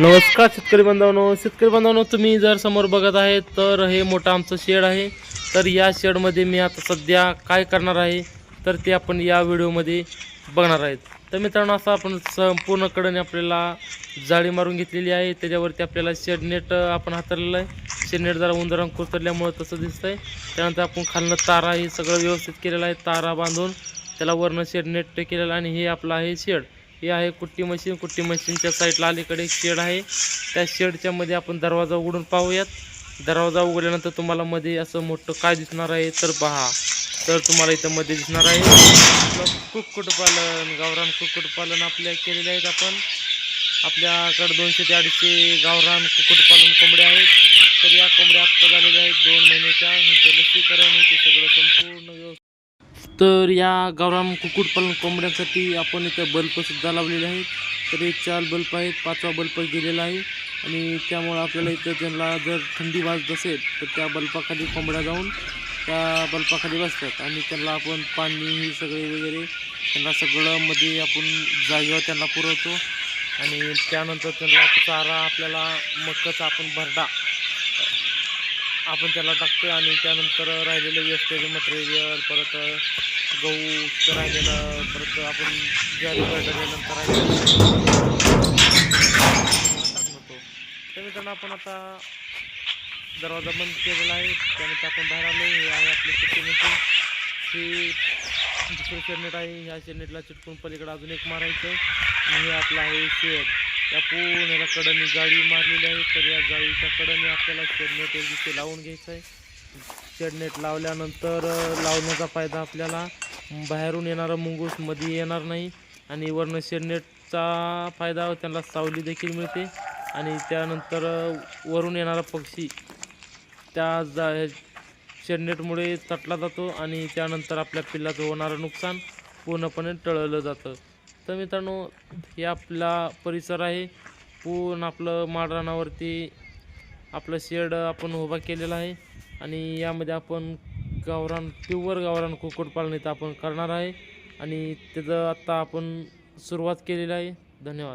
नमस्कार शेतकरी बांधवांनो. शेतकरी बांधवांनो तुम्ही जर समोर बघत आहे तर हे मोठं आमचं शेड आहे. तर या शेडमध्ये मी आता सध्या काय करणार आहे तर ते आपण या व्हिडिओमध्ये बघणार आहेत. तर मित्रांनो असं आपण संपूर्ण कडने आपल्याला जाळी मारून घेतलेली आहे. त्याच्यावरती आपल्याला शेड नेट आपण हातरलेलं आहे. शेड नेट जरा उंदरां कुरतरल्यामुळं तसं दिसतं आहे त्यानंतर आपण खालनं तारा हे सगळं व्यवस्थित केलेलं आहे. तारा बांधून त्याला वरनं शेड नेट केलेलं आणि हे आपलं आहे शेड. हे आहे कुट्टी मशीन. कुट्टी मशीनच्या साईडला अलीकडे शेड आहे. त्या शेडच्या मध्ये आपण दरवाजा उघडून पाहूयात. दरवाजा उघडल्यानंतर तुम्हाला मध्ये असं मोठं काय दिसणार आहे तर पहा. तर तुम्हाला इथं मध्ये दिसणार आहे. कुक्कुटपालन गावरान कुक्कुटपालन आपल्या केलेले आहेत आपण. आपल्याकडे दोनशे ते अडीचशे गावरान कुक्कुटपालन कोंबड्या आहेत. तर या कोंबड्या आत्ता झालेल्या आहेत दोन महिन्याच्या ह्यांचं लसीकरण हे ते सगळं संपूर्ण व्यवस्थित तर या गावराम कुक्कुटपालन कोंबड्यांसाठी आपण इथं बल्बसुद्धा लावलेले आहेत. तर हे चार बल्ब आहेत पाचवा बल्ब गेलेला आहे. आणि त्यामुळं आपल्याला इथं त्यांना जर थंडी वाजत असेल तर त्या बल्बाखाली कोंबड्या जाऊन त्या बल्बाखाली बसतात. आणि त्यांना आपण पाणी हे सगळे वगैरे त्यांना सगळं मध्ये आपण जागेवर त्यांना पुरवतो. आणि त्यानंतर त्यांना चारा आपल्याला मक्काचा आपण भरडा आपण त्याला टाकतो आणि त्यानंतर राहिलेलं वेस्टेज मटेरियल परत गहू राहिलेलं परत आपण ज्वारी काढल्यानंतर राहिलेलं तर मित्रांनो आपण आता दरवाजा बंद केलेला आहे. त्यानंतर आपण बाहेर आलो हे आहे आपले म्हणजे शेतीमध्ये ही दुसरं शेरनेट आहे. ह्या शेरनेटला चिटकून पलीकडे अजून एक मारायचं आणि हे आपलं आहे शेड. त्या पूर्ण याला जाळी मारलेली आहे. तर या जाळीच्या कडनी आपल्याला शेडनेट एक दिवशी लावून घ्यायचं आहे. शेडनेट लावल्यानंतर लावण्याचा फायदा आपल्याला बाहेरून येणारा मुंगूसमध्ये येणार नाही आणि वरनं शेडनेटचा फायदा त्यांना सावली देखील मिळते. आणि त्यानंतर वरून येणारा पक्षी त्या जा शेडनेटमुळे तटला जातो आणि त्यानंतर आपल्या पिल्लाचं होणारं नुकसान पूर्णपणे टळलं जातं. तर मित्रांनो हे आपला परिसर आहे. पूर्ण आपलं माळरानावरती आपलं शेड आपण उभा केलेला आहे. आणि यामध्ये आपण गावरान प्युअर गावरान कुक्कुटपालन इथं आपण करणार आहे. आणि त्याचं आत्ता आपण सुरुवात केलेली आहे. धन्यवाद.